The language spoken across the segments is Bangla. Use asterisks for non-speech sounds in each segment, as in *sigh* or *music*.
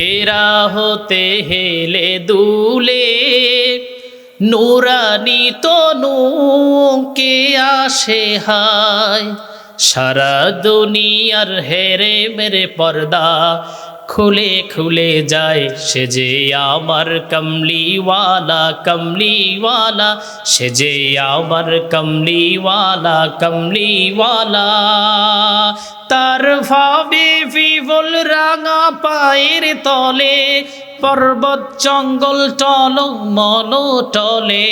হেরা হতে হেলে দুলে নুরানি তনু কে আসে হায়? সারা দুনিয়ার হেরে মেরে পর্দা খুলে খুলে যায়, সে আমার কমলিওয়ালা কমলিওয়ালা, সে যে আমার কমলিওয়ালা কমলিওয়ালা। তার ফাবে ফিবল রাঙা পায়ের তলে পর্বত জঙ্গল টল, মল টলে,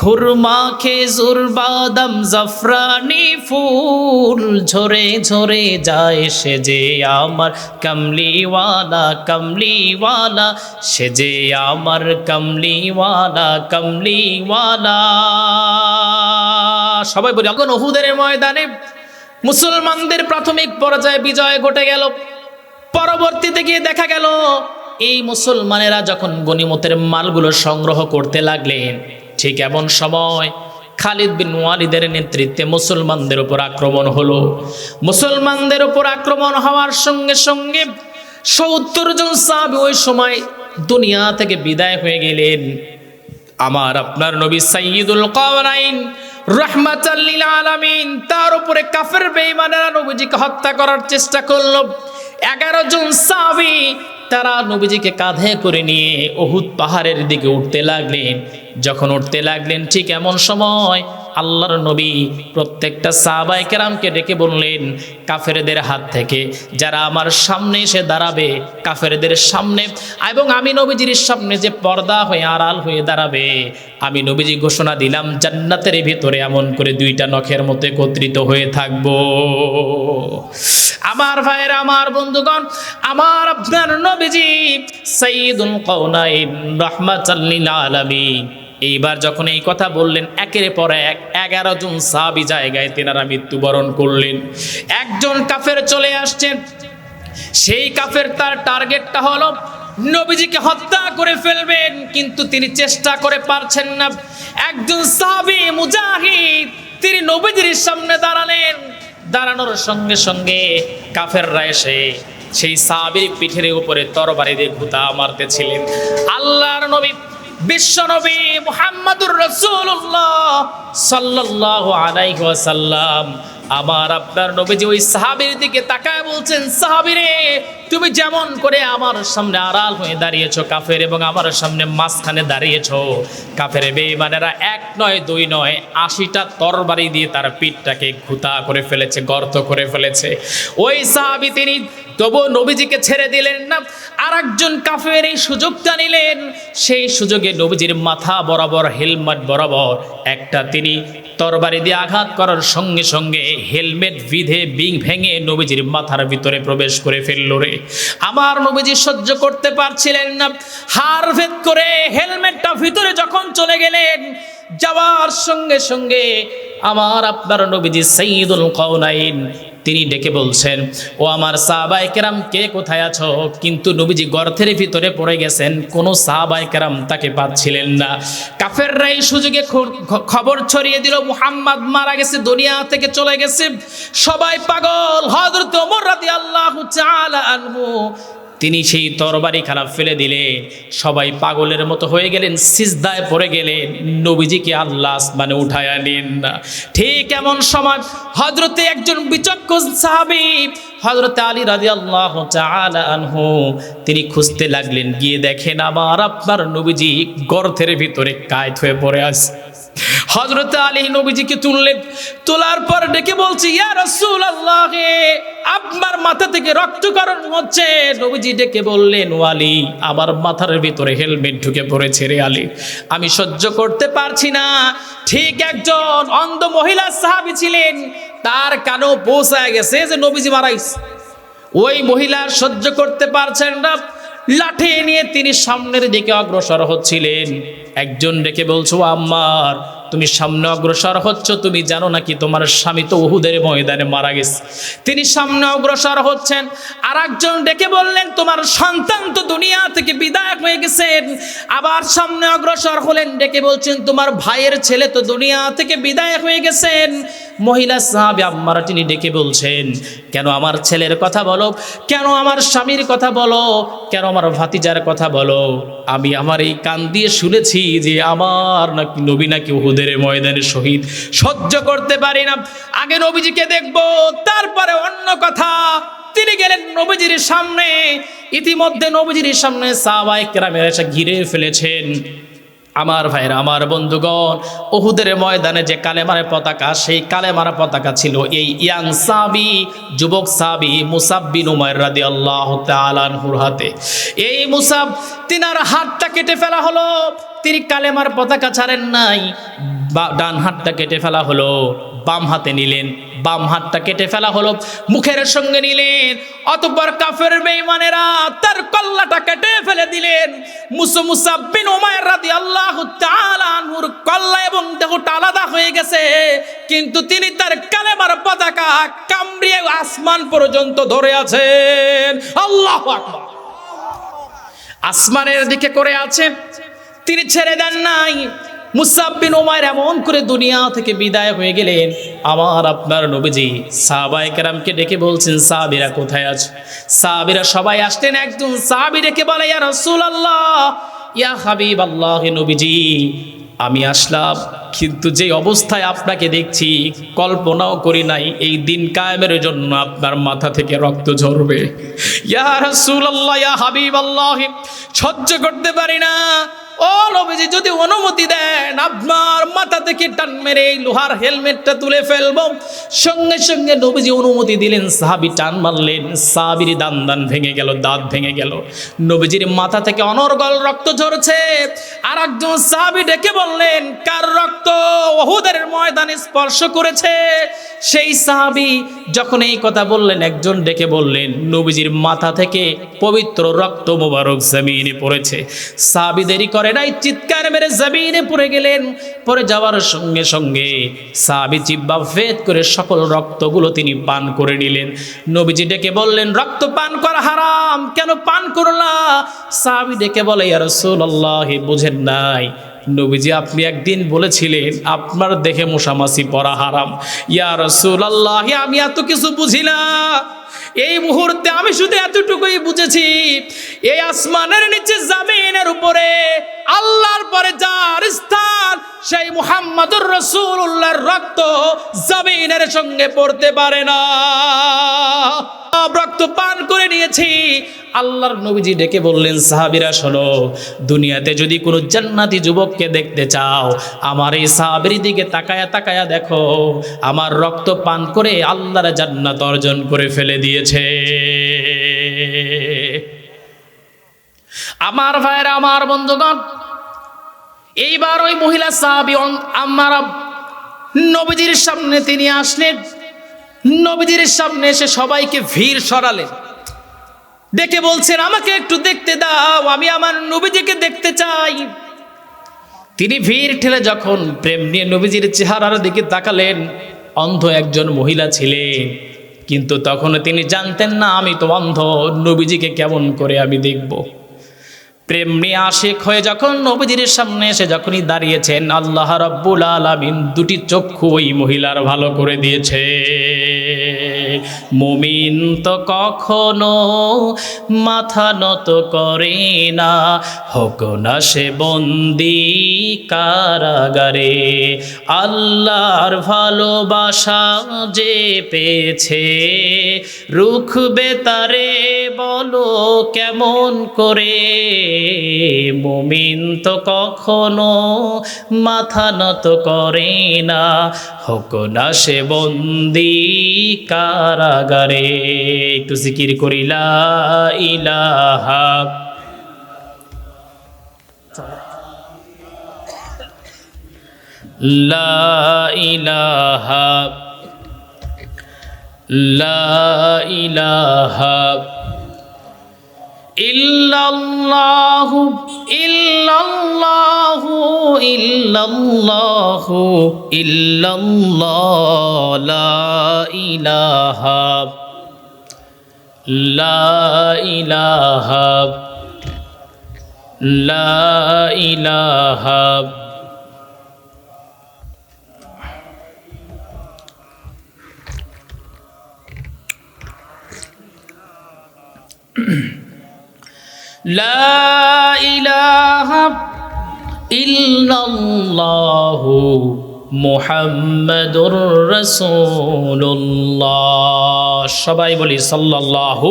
খুরমা, খেজুর, বাদাম, জাফরানি ফুল ঝরে ঝরে যায় সে যে আমার কমলিওয়ালা কমলিওয়ালা, সে যে আমার কমলিওয়ালা কমলিওয়ালা। সবাই বলি এখন ওহুদের ময়দানে মুসলমানদের প্রাথমিক পর্যায়ে বিজয় ঘটে গেল। পরবর্তীতে গিয়ে দেখা গেল এই মুসলমানেরা যখন গনিমতের মালগুলো সংগ্রহ করতে লাগলেন, ঠিক এমন সময় খালিদ বিন ওয়ালিদের নেতৃত্বে মুসলমানদের উপর আক্রমণ হলো। মুসলমানদের উপর আক্রমণ হওয়ার সঙ্গে সঙ্গে সত্তর জন সাহাবী ওই সময় দুনিয়া থেকে বিদায় হয়ে গেলেন। আমার আপনার নবী সাইয়্যিদুল কাওনাইন রহমাতাল্লিল আলামিন, তার উপরে কাফের বেঈমানেরা নবীজিকে হত্যা করার চেষ্টা করল। এগারো জন সাহাবী তারা নবীজিকে কাঁধে করে নিয়ে ওহুদ পাহাড়ের দিকে উঠতে লাগলেন। যখন উঠতে লাগলেন ঠিক এমন সময় আল্লাহর নবী প্রত্যেকটা সাহাবাই কেরামকে ডেকে বললেন, কাফেরদের হাত থেকে যারা আমার সামনে এসে দাঁড়াবে, কাফেরদের সামনে এবং আমি নবীজির সামনে যে পর্দা হয়ে আড়াল হয়ে দাঁড়াবে, আমি নবীজি ঘোষণা দিলাম, জান্নাতের ভিতরে এমন করে দুইটা নখের মতো একত্রিত হয়ে থাকব। আমার ভাইয়ের, আমার বন্ধুগণ, আমার আপনার নবীজি সঈদুল কৌনাইন রহমাতাল্লিল আলামিন। এইবার যখন এই কথা বললেন, একের পর এক এগারো জন সাহাবি জায়গায় তেনারা মৃত্যুবরণ করলেন। একজন কাফের চলে আসছেন। সেই কাফের তার টার্গেটটা হলো, নবীজিকে হত্যা করে ফেলবেন, কিন্তু তিনি চেষ্টা করে পারছেন না। একজন সাহাবি মুজাহিদ, তিনি নবীজির সামনে দাঁড়ালেন। দাঁড়ানোর সঙ্গে সঙ্গে কাফেররা এসে সেই সাহাবির পিঠের উপরে তরবারি দিয়ে ঘুতা মারতেছিলেন। আল্লাহর নবী বিশ্ব মোহাম্মদুর সাল্লাল্লাহু আলাইহি ওয়াসাল্লাম। আমার আপনার নবীজি ওই সাহাবীর দিকে তাকায় বলছেন সাহাবীরে তুমি যেমন করে আমার সামনে আড়াল হয়ে দাঁড়িয়েছো কাফের এবং আমার সামনে মাঝখানে দাঁড়িয়েছো, কাফের বেঈমানেরা এক নয়, দুই নয়, আশিটা তরবারি দিয়ে তার পিঠটাকে ঘুতা করে ফেলেছে, গর্ত করে ফেলেছে। ওই সাহাবী তিনি তবু নবীজিকে ছেড়ে দিলেন না আর একজন কাফের এই সুযোগটা নিলেন। সেই সুযোগে নবীজির মাথা বরাবর, হেলমেট বরাবর একটা তিনি তরবারি দিয়ে আঘাত করার সঙ্গে সঙ্গে হেলমেট বিধে বিং ভেঙে নবীজির মাথার ভিতরে প্রবেশ করে ফেলল রে। আমার নবীজি সহ্য করতে পারছিলেন না। হার ভেদ করে হেলমেটটা ভিতরে যখন চলে গেলেন, যাওয়ার সঙ্গে সঙ্গে আমার আপনার নবীজি সঈদুল কৌনাইন তিনি ডেকে বলছেন, ও আমার সাহাবাই কেরাম, কে কোথায় আছো? কিন্তু নবীজি গর্থের ভিতরে পড়ে গেছেন, কোনো সাহাবাই কেরাম তাকে পাচ্ছিলেন না। কাফেররা এই সুযোগে খবর ছড়িয়ে দিল, মুহাম্মদ মারা গেছে, দুনিয়া থেকে চলে গেছে। সবাই পাগল হজরত ওমর রাদিয়াল্লাহু তাআলা আনহু তিনি সেই তরবারি খারাপ ফেলে দিলে, সবাই পাগলের মতো হয়ে গেলেন, সিজদায় পড়ে গেলেন, নবীজিকে আল্লাহ মানে উঠায় নিন না ঠিক এমন সমাজ হজরতে একজন বিচক্ষণ সাহাবী হজরতে আলী রাজি আল্লাহ আনহু, তিনি খুঁজতে লাগলেন, গিয়ে দেখেন আমার আপনার নবীজি গর্থের ভিতরে কায়ত হয়ে পড়ে আছে। হজরত আলী নবীজিকে তুললেন। তোলার পর ডেকে বলছি, ইয়া রসুল আল্লাহ আপনার মাথা থেকে রক্তকরণ হচ্ছে। নবীজি ডেকে বললেন ও আলী আমার মাথার ভিতরে হেলমেট ঢুকে পড়েছে রে আলী। আমি সহ্য করতে পারছি না। ঠিক একজন অন্ধ মহিলা সাহাবি ছিলেন, তার কানও পৌঁছায় গেছে যে নবীজি মারাইছে ওই মহিলা সহ্য করতে পারছেন না। লাঠি নিয়ে তিনি সামনের দিকে অগ্রসর হচ্ছিলেন। একজন ডেকে বলছো আম্মার, তুমি সামনে অগ্রসর হচ্ছ, তুমি জানো নাকি তোমার স্বামী তো উহুদের ময়দানে মারা গেছে? তিনি সামনে অগ্রসর হচ্ছেন আর একজন ডেকে বললেন, তোমার সন্তান তো দুনিয়া থেকে বিদায় হয়ে গেছেন আবার সামনে অগ্রসর হলেন, ডেকে বলছেন, তোমার ভাইয়ের ছেলে তো দুনিয়া থেকে বিদায় হয়ে গেছেন। মহিলা সাহাবি আম্মারা তিনি ডেকে বলছেন, কেন আমার ছেলের কথা বলো? কেন আমার স্বামীর কথা বলো? কেন আমার ভাতিজার কথা বলো? আমি আমার এই কান দিয়ে শুনেছি যে আমার নাকি নবী নাকি উহুদের ময়দানে শহীদ। সহ্য করতে পারি না। আগে নবীজিকে দেখব, তারপরে অন্য কথা। তিনি গেলেন নবীজির সামনে। ইতিমধ্যে নবীজির সামনে সাহাবায়ে কেরামের এসে ঘিরে ফেলেছেন। আমার ভাইয়েরা, আমার বন্ধুগণ ওহুদের ময়দানে যে কালেমার পতাকা, সেই কালেমার পতাকা ছিল এই ইয়াং সাবি, যুবক সাবি মুসাব বিন উমার রাদি আল্লাহ তালানহুর হাতে। এই মুসাব, তিনার হাতটা কেটে ফেলা হলো। তিনি কালেমার পতাকা ছাড়েন নাই। বা- ডান হাতটা কেটে ফেলা হলো, বাম হাতে নিলেন, বাম হাতটা কেটে ফেলা হলো, মুখের সঙ্গে নিলেন, অতঃপর কাফের বেঈমানেরা তার কল্লাটা কেটে ফেলে দিলেন। মুসা মুসাব্বিন ওমায়ের রাদি আল্লাহ তাআলার কল্লা এবং দেহটা আলাদা হয়ে গেছে, কিন্তু তিনি তার কালেমার পতাকা কামড়িয়ে আসমান পর্যন্ত ধরে আছেন। আল্লাহু আকবার। আসমানের দিকে করে আছে, তিনি ছেড়ে দেন নাই মুসাব্বিন ওমায়ের এমন করে দুনিয়া থেকে বিদায় হয়ে গেলেন। আমার আপনার নবীজি সাহাবায়ে কেরামকে ডেকে বলছেন, সাহাবিরা কোথায় আছে? সাহাবিরা সবাই আসলেন একজন সাহাবি ডেকে বলে, ইয়া রাসূলুল্লাহ, ইয়া হাবিব আল্লাহ নবীজি, আমি আসলাম, কিন্তু যে অবস্থায় আপনাকে দেখছি, কল্পনাও করি নাই, এই দিন কায়েমের জন্য আপনার মাথা থেকে রক্ত ঝরবে। ইয়া রাসূলুল্লাহ, ইয়া হাবিব আল্লাহ সহ্য করতে পারি না। ও নবীজি, যদি অনুমতি দেন, আপনার মাথা থেকে টান মেরে লোহার হেলমেটটা তুলে ফেলব। সঙ্গে সঙ্গে নবীজি অনুমতি দিলেন, সাহাবি টান মারলেন, সাহাবির দান দান ভেঙে গেল, দাঁত ভেঙে গেল। নবীজির মাথা থেকে অনর্গল রক্ত ঝরছে। আর একজন সাহাবি ডেকে বললেন, কার রক্ত ওহুদের ময়দানে স্পর্শ করেছে? সেই সাহাবি যখন এই কথা বললেন, একজন ডেকে বললেন, নবীজির মাথা থেকে পবিত্র রক্ত মোবারক জমিনে পড়েছে। সাহাবি দেরি করে নাই চিৎকার মেরে জমিনে পড়ে গেলেন। পরে যাওয়ার সঙ্গে সঙ্গে সাহাবি জিব্বা ভেদ করে সকল রক্তগুলো তিনি পান করে নিলেন। নবীজি ডেকে বললেন, রক্ত পান করা হারাম, কেন পান করলা সাহাবি ডেকে বলে, ইয়া রাসূলুল্লাহ, বুঝেন নাই। নবীজি, আপনি একদিন বলেছিলেন, আপনার দেখে মশামাছি পরা হারাম। ইয়া রাসূলুল্লাহ, আমি এত কিছু বুঝি না। এই মুহূর্তে আমি শুধু এতটুকুই বুঝেছি, এই আসমানের নিচে জামিনের উপরে আল্লাহর পরে যার স্থান, সেই মুহাম্মাদুর রসুল্লাহর রক্ত জামিনের সঙ্গে পড়তে পারে না। সব রক্ত পান করে নিয়েছি। আল্লাহর নবীজি ডেকে বললেন, সাহাবিরা, শোনো, দুনিয়াতে যদি কোনো জান্নাতি যুবককে দেখতে চাও, আমার এই সাহাবির দিকে তাকায়া তাকায়া দেখো, আমার রক্ত পান করে আল্লাহর জান্নাত অর্জন করে ফেলে দিয়েছে। আমার ভাইরা আমার বন্ধুগণ, এইবার ওই মহিলা সাহাবি আমার নবীজির সামনে তিনি আসলেন। নবীজির সামনে এসে সবাইকে ভিড় সরালেন। দেখে বলছেন, আমাকে একটু দেখতে দাও, আমি আমার নবীজিকে দেখতে চাই। তিনি ভিড় ঠেলে যখন প্রেম নিয়ে নবীজির চেহারার দিকে তাকালেন, অন্ধ একজন মহিলা ছিলেন। কিন্তু তখন তিনি জানতেন না, আমি তো অন্ধ, নবীজিকে কেমন করে আমি দেখব? প্রেম নিয়ে আশেক হয়ে যখন নবীজির সামনে এসে যখনই দাঁড়িয়েছেন, আল্লাহ রব্বুল আলামিন দুটি চক্ষু ওই মহিলার ভালো করে দিয়েছে মুমিন তো কখনো মাথা নত করে না। হোক না সে বন্দি কারাগারে, আল্লাহর ভালোবাসা যে পেয়েছে, রুখবে তারে বলো কেমন করে। মুমিন তো কখনো মাথা নত করে না। হোক না সে বন্দি কারাগারে একটু জিকির করিলা লা ইলাহা। লা ইলাহা। إلا الله إلا الله إلا الله إلا الله لا إله لا إله لا إله. mm *clears throat* লা ইলাহা ইল্লাল্লাহু মুহাম্মাদুর রাসূলুল্লাহ। সবাই বলি সাল্লাল্লাহু।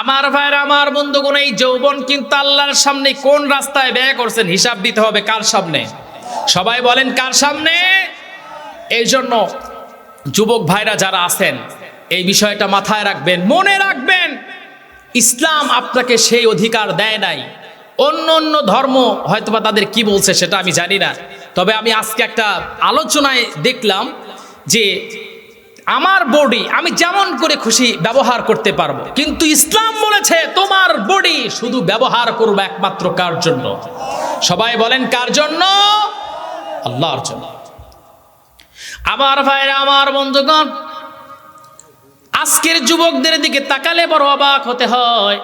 আমার ভাইয়ের আমার বন্ধুগণ, এই যৌবন কিন্তু আল্লাহর সামনে কোন রাস্তায় ব্যয় করছেন হিসাব দিতে হবে কার সামনে? সবাই বলেন কার সামনে? এই জন্য যুবক ভাইরা যারা আছেন, এই বিষয়টা মাথায় রাখবেন, মনে রাখবেন। ইসলাম আপনাকে সেই অধিকার দেয় নাই। অন্য অন্য ধর্ম হয়তোবা তাদের কি বলছে সেটা আমি জানি না। তবে আমি আজকে একটা আলোচনায় দেখলাম যে আমার বডি আমি যেমন করে খুশি ব্যবহার করতে পারব, কিন্তু ইসলাম বলেছে তোমার বডি শুধু ব্যবহার করব একমাত্র কার জন্য? সবাই বলেন কার জন্য? আল্লাহর জন্য। আমার ভাইরা, আমার বন্ধুগণ আজকের যুবকদের দিকে তাকালে বড় অবাক হতে হয়।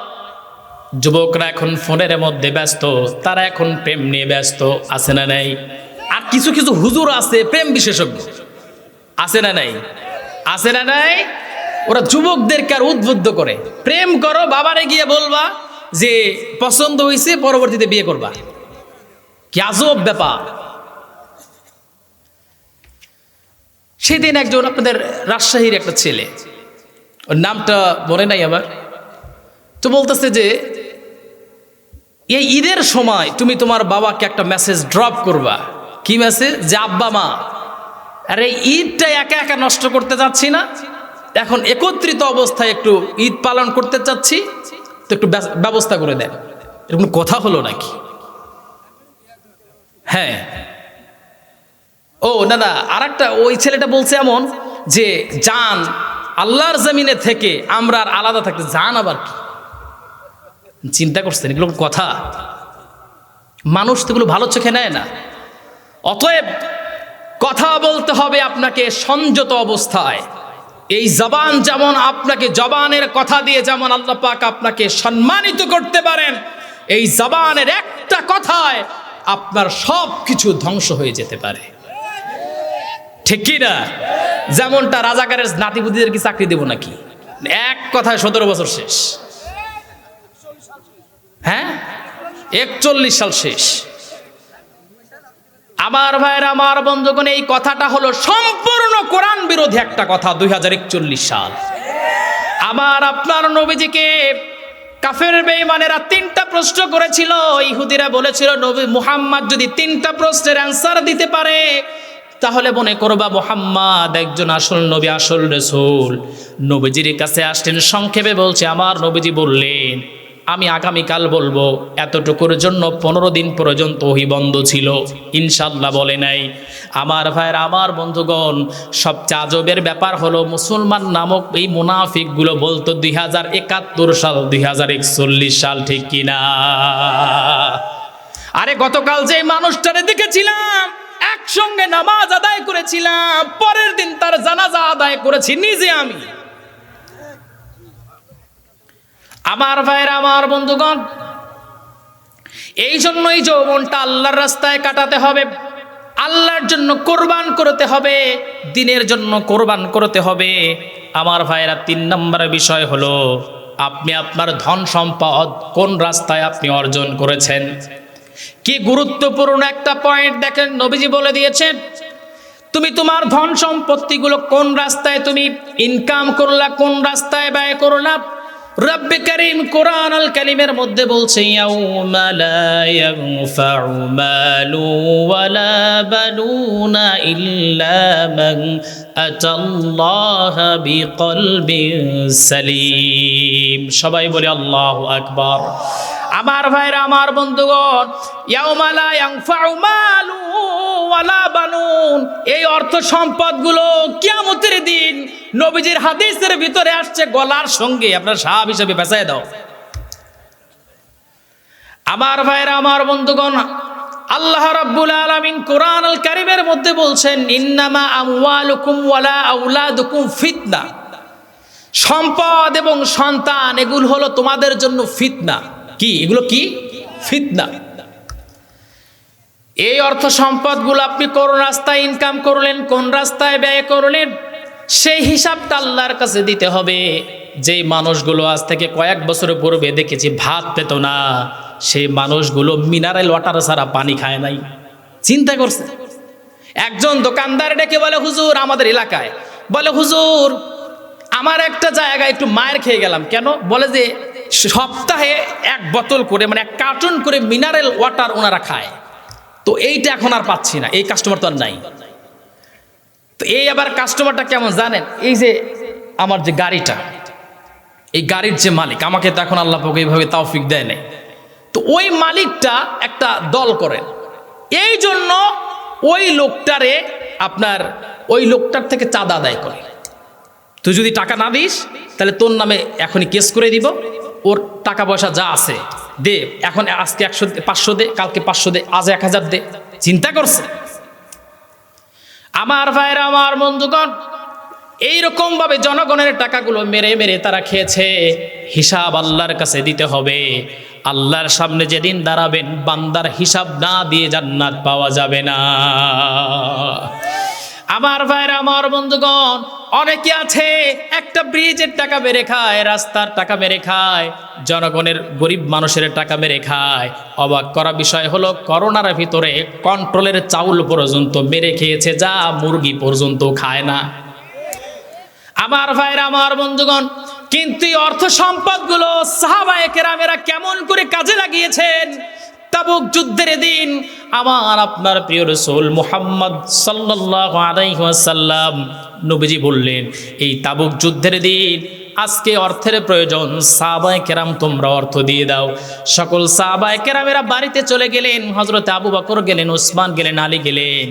যুবকরা এখন ফোনের মধ্যে ব্যস্ত, তারা এখন প্রেম নিয়ে ব্যস্ত, আছে না নাই? আর কিছু কিছু হুজুর আছে, প্রেম বিশেষজ্ঞ। আছে না নাই? আছে না নাই? ওরা যুবকদেরকে আর উদ্বুদ্ধ করে। প্রেম করো, বাবারে গিয়ে বলবা যে, পছন্দ হয়েছে পরবর্তীতে বিয়ে করবা। কি আজব ব্যাপার। সেদিন একজন আপনাদের রাজশাহীর একটা ছেলে ওর নামটা মনে নাই আমার। তো বলতেছে যে, এই ঈদের সময় তুমি তোমার বাবাকে একটা মেসেজ ড্রপ করবা। কি মেসেজ যে, আব্বা, মা, আরে ঈদটা একা একা নষ্ট করতে যাচ্ছি না। এখন একত্রিত অবস্থায় একটু ঈদ পালন করতে চাচ্ছি। তো একটু ব্যবস্থা করে দেন। এরকম কথা হলো নাকি? হ্যাঁ। ও, না না আর একটা ওই ছেলেটা বলছে এমন যে, জান আল্লাহর জমিনে থেকে আমরা আর আলাদা থাকতে জান আবার কি? চিন্তা করছেন, এগুলো কথা। মানুষ তো এগুলো ভালো চোখে নেয় না। অতএব কথা বলতে হবে আপনাকে সংযত অবস্থায়। এই জবান যেমন আপনাকে জবানের কথা দিয়ে যেমন আল্লাহ পাক আপনাকে সম্মানিত করতে পারেন, এই জবানের একটা কথায় আপনার সব কিছু ধ্বংস হয়ে যেতে পারে। ঠিক কি না? যেমনটা রাজাকারের নাতিপুতিদের কি চাকরি দেব নাকি? এক কথায় সতেরো বছর শেষ। হ্যাঁ? একচল্লিশ সাল শেষ। আমার ভাইয়ের, আমার বন্ধুগণ, এই কথাটা হলো সম্পূর্ণ কোরআন বিরোধী একটা কথা দুই হাজার একচল্লিশ সাল। আমার, আপনার নবীজিকে কাফের বেঈমানেরা তিনটা প্রশ্ন করেছিল। ইহুদিরা বলেছিল, নবী মুহাম্মদ যদি তিনটা প্রশ্নের অ্যান্সার দিতে পারে তাহলে মনে করবা মোহাম্মদ একজন আসল নবী, আসল রসুল। নবীজির কাছে আসলেন, সংক্ষেপে বলছে, আমার নবীজি বললেন, আমি আগামীকাল বলব, এতটুকুর জন্য পনেরো দিন পর্যন্ত ওহি বন্ধ ছিল। ইনশাল্লাহ বলে নাই। আমার ভাইয়ের, আমার বন্ধুগণ, সবচেয়ে আজবের ব্যাপার হলো, মুসলমান নামক এই মুনাফিকগুলো বলতো দুই হাজার একাত্তর সাল, দুই হাজার একচল্লিশ সাল, ঠিক কিনা? আরে গতকাল যে মানুষটারে দেখেছিলাম একসঙ্গে নামাজ আদায় করেছিলাম, পরের দিন তার জানাজা আদায় করেছি নিজে আমি। আমার ভাইয়ের, আমার বন্ধুগণ, এই জন্যই যৌবনটা আল্লাহর রাস্তায় কাটাতে হবে, আল্লাহর জন্য কোরবান করতে হবে, দিনের জন্য কোরবান করতে হবে। আমার ভাইয়েরা, তিন নম্বর বিষয় হলো, আপনি আপনার ধন সম্পদ কোন রাস্তায় আপনি অর্জন করেছেন? কি গুরুত্বপূর্ণ একটা পয়েন্ট দেখেন নবীজি বলে দিয়েছেন। তুমি তোমার ধন সম্পত্তিগুলো কোন রাস্তায় তুমি ইনকাম করলা, কোন রাস্তায় ব্যয় করলা? রব্বে করিম কোরআন আল কালিমের মধ্যে বলছে, ইয়াউমা সালিম। সবাই বলে আল্লাহু আকবার। আমার ভাইরা, আমার বন্ধুগণ বানুন। এই অর্থ সম্পদগুলো কিয়ামতের দিন নবীজির হাদিসের ভিতরে আসছে গলার সঙ্গে। আপনার সাহাব হিসেবে বেচায় দাও। আমার ভাইরা, আমার বন্ধুগণ আল্লাহ রাব্বুল আলামিন কোরআন আল কারিমের মধ্যে বলছেন, ইন্নামা আমওয়ালুকুম ওয়ালা আউলাদুকুম ফিতনা। সম্পদ এবং সন্তান, এগুলো হলো তোমাদের জন্য ফিতনা। কি? এগুলো কি? ফিতনা। এই অর্থ সম্পদগুলো আপনি কোন রাস্তায় ইনকাম করলেন, কোন রাস্তায় ব্যয় করলেন, সেই হিসাবটা আল্লাহর কাছে দিতে হবে। যেই মানুষগুলো আজ থেকে কয়েক বছর পূর্বে দেখেছি, ভাত পেত না। সেই মানুষগুলো মিনারেল ওয়াটার ছাড়া পানি খায় নাই। চিন্তা করছে। একজন দোকানদার ডেকে বলে, হুজুর, আমাদের এলাকায়। বলে, হুজুর, আমার একটা জায়গায় একটু মায়ের খেয়ে গেলাম। কেন? বলে যে, সপ্তাহে এক বোতল করে মানে এক কার্টুন করে মিনারেল ওয়াটার ওনারা খায়। তো এইটা এখন আর পাচ্ছি না, এই কাস্টমার তো আর নাই। তো এই আবার কাস্টমারটা কেমন জানেন? এই যে আমার যে গাড়িটা, এই গাড়ির যে মালিক, আমাকে তো এখন আল্লাহ পাকে এইভাবে তাওফিক দেয় নাই। তো ওই মালিকটা একটা দল করেন। এই জন্য ওই লোকটারে আপনার ওই লোকটার থেকে চাঁদা আদায় করে তুই যদি টাকা না দিস, তাহলে তোর নামে এখনই কেস করে দিব। ওর টাকা পয়সা যা আছে, দে। এখন আজকে একশো পাঁচশো দে, কালকে পাঁচশো দে, আজ এক হাজার দে। চিন্তা করছে? আমার ভাইরা আমার বন্ধুগণ এইরকম ভাবে জনগণের টাকাগুলো মেরে মেরে তারা খেয়েছে। হিসাব আল্লাহর কাছে দিতে হবে। আল্লাহর সামনে যেদিন দাঁড়াবেন, বান্দার হিসাব না দিয়ে জান্নাত পাওয়া যাবে না। আমার ভাইরা, আমার বন্ধুগণ, অনেকে আছে, একটা ব্রিজের টাকা মেরে খায়, রাস্তার টাকা মেরে খায়, জনগণের গরিব মানুষের টাকা মেরে খায়। অবাক করা বিষয় হলো, করোনার ভিতরে কন্ট্রোলের চাউল পর্যন্ত মেরে খেয়েছে, যা মুরগি পর্যন্ত খায় না। আমার ভাইরা, আমার বন্ধুগণ কিন্তু অর্থ সম্পদগুলো সাহাবায়ে কেরামেরা কেমন করে কাজে লাগিয়েছেন? তাবুক যুদ্ধের দিন আমার আপনার প্রিয় রসুল মুহাম্মদ সাল্লাহ আলাইহি ওয়াসাল্লাম নবীজি বললেন, এই তাবুক যুদ্ধের দিন আজকে অর্থের প্রয়োজন। সাহাবায়ে কেরাম, তোমরা অর্থ দিয়ে দাও। সকল সাহাবায়ে কেরামেরা বাড়িতে চলে গেলেন। হজরত আবু বকর গেলেন ওসমান গেলেন, আলী গেলেন।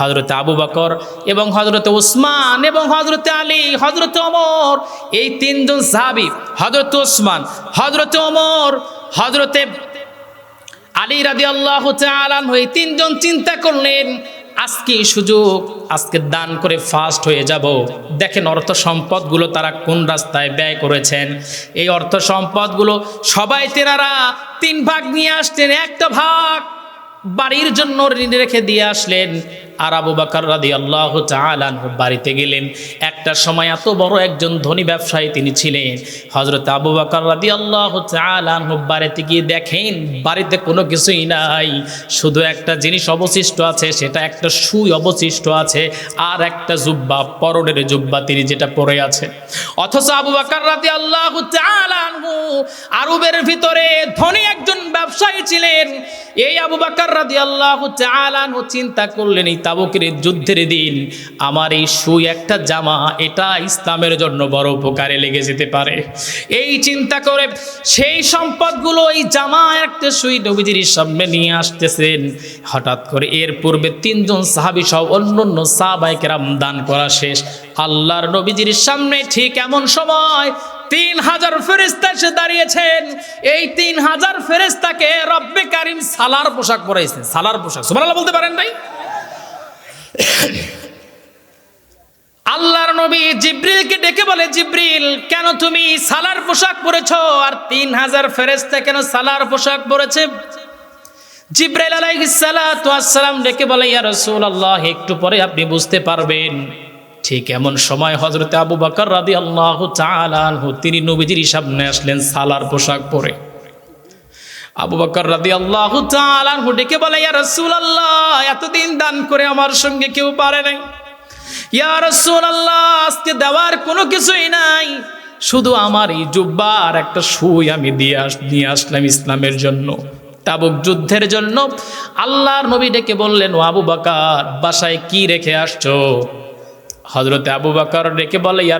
হজরতে আবু বকর এবং হজরতে উসমান এবং হজরতে আলী হজরত অমর এই তিনজন সাহাবি হজরত উসমান হজরত অমর হজরতে আলী রাদি আল্লাহ এই তিনজন চিন্তা করলেন আজকে এই সুযোগ, আজকে দান করে ফাস্ট হয়ে যাব। দেখেন অর্থ সম্পদগুলো তারা কোন রাস্তায় ব্যয় করেছেন। এই অর্থ সম্পদগুলো সবাই তেনারা তিন ভাগ নিয়ে আসতেন একটা ভাগ বাড়ির জন্য ঋণ রেখে দিয়ে আসলেন। আর আবু বাকর রাদি আল্লাহ চালানহু বাড়িতে গেলেন। একটা সময় এত বড় একজন ধনী ব্যবসায়ী তিনি ছিলেন। হজরত আবু বাকর রাদি আল্লাহ চালানহু বাড়িতে গিয়ে দেখেন, বাড়িতে কোনো কিছুই নাই। শুধু একটা জিনিস অবশিষ্ট আছে, সেটা একটা সুই অবশিষ্ট আছে আর একটা জুব্বা, পরনের জুব্বা তিনি যেটা পরে আছে। অথচ আবু বাকার রাদি আল্লাহ চালানহু আরবের ভিতরে ধনী একজন ব্যবসায়ী ছিলেন। এই আবু বাকর রাদি আল্লাহ চালানহু চিন্তা করলেন, এই তাবুকের যুদ্ধের দিন, আমার এই সুই একটা জামা, এটা ইসলামের জন্য বড় উপকারে লেগে যেতে পারে। এই চিন্তা করে সেই সম্পদগুলো এই জামা একটা সুই নবীজির সামনে নিয়ে আসতেছেন। হঠাৎ করে এর পূর্বে তিনজন সাহাবি সহ অন্য অন্য সাহাবাইকেরাম দান করা শেষ। আল্লাহর নবীজির সামনে ঠিক এমন সময় তিন হাজার ফেরেস্তা এসে দাঁড়িয়েছেন। এই তিন হাজার ফেরেস্তাকে রব্বে কারিম সালার পোশাক পরাইছেন। সালার পোশাক, সুবহানাল্লাহ বলতে পারেন নাই? আল্লাহর নবী জিব্রিলকে ডেকে বলে, জিব্রিল, কেন তুমি সালার পোশাক পরেছো? আর তিন হাজার ফেরেস্তা কেন সালার পোশাক পরেছে? জিব্রাইল আসসালাম ডেকে বলে, ইয়া রাসূলুল্লাহ, একটু পরে আপনি বুঝতে পারবেন। ঠিক এমন সময় হজরতে আবু বকর রাদিয়াল্লাহু তাআলা তিনি নবীজির সামনে আসলেন সালার পোশাক পরে। আবু বকর তাআলা আনহু ডেকে বলে, ইয়া রাসূলুল্লাহ, এতদিন দান করে আমার সঙ্গে কেউ পারে নাই। ইয়া রাসূলুল্লাহ, আজকে দেওয়ার কোনো কিছুই নাই। শুধু আমার এই জুব্বা আর একটা সুই আমি দিয়ে আস, নিয়ে আসলাম ইসলামের জন্য। তাবুক যুদ্ধের জন্য আল্লাহর নবী ডেকে বললেন, ও আবু বাকার, বাসায় কি রেখে আসছো? হজরতে আবু বাকর রেখে বলে, ইয়া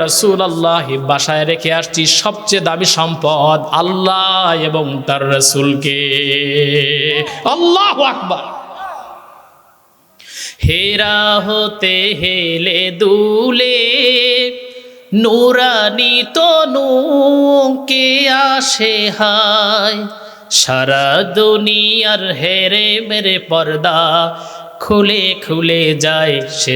আল্লাহ বাসায় রেখে আসছি সবচেয়ে দামি সম্পদ আল্লাহ এবং তার রসুলকে। আল্লাহু আকবার। হেরা হতে হেলে দুলে, নুরানি তনু কে আসে হায়। সারা দুনিয়ার হেরে মেরে পর্দা খুলে খুলে যায়। সে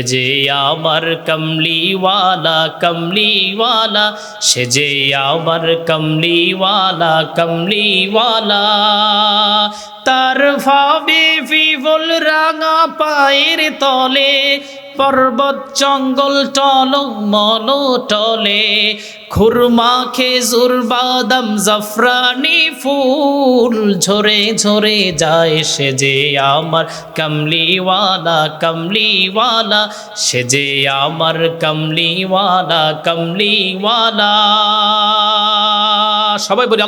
আমার কমলিওয়ালা কমলিওয়ালা। সে যে আমার কমলিওয়ালা কমলিওয়ালা। তার ভাবে ফিবল রাঙা পায়ের তলে পর্বত জঙ্গল টল, মল টলে, খুরমা, খেজুর, বাদাম, জাফরানি ফুল ঝরে ঝরে যায় সে যে আমার কমলিওয়ালা কমলিওয়ালা, সে যে আমার কমলিওয়ালা কমলিওয়ালা। সবাই বলি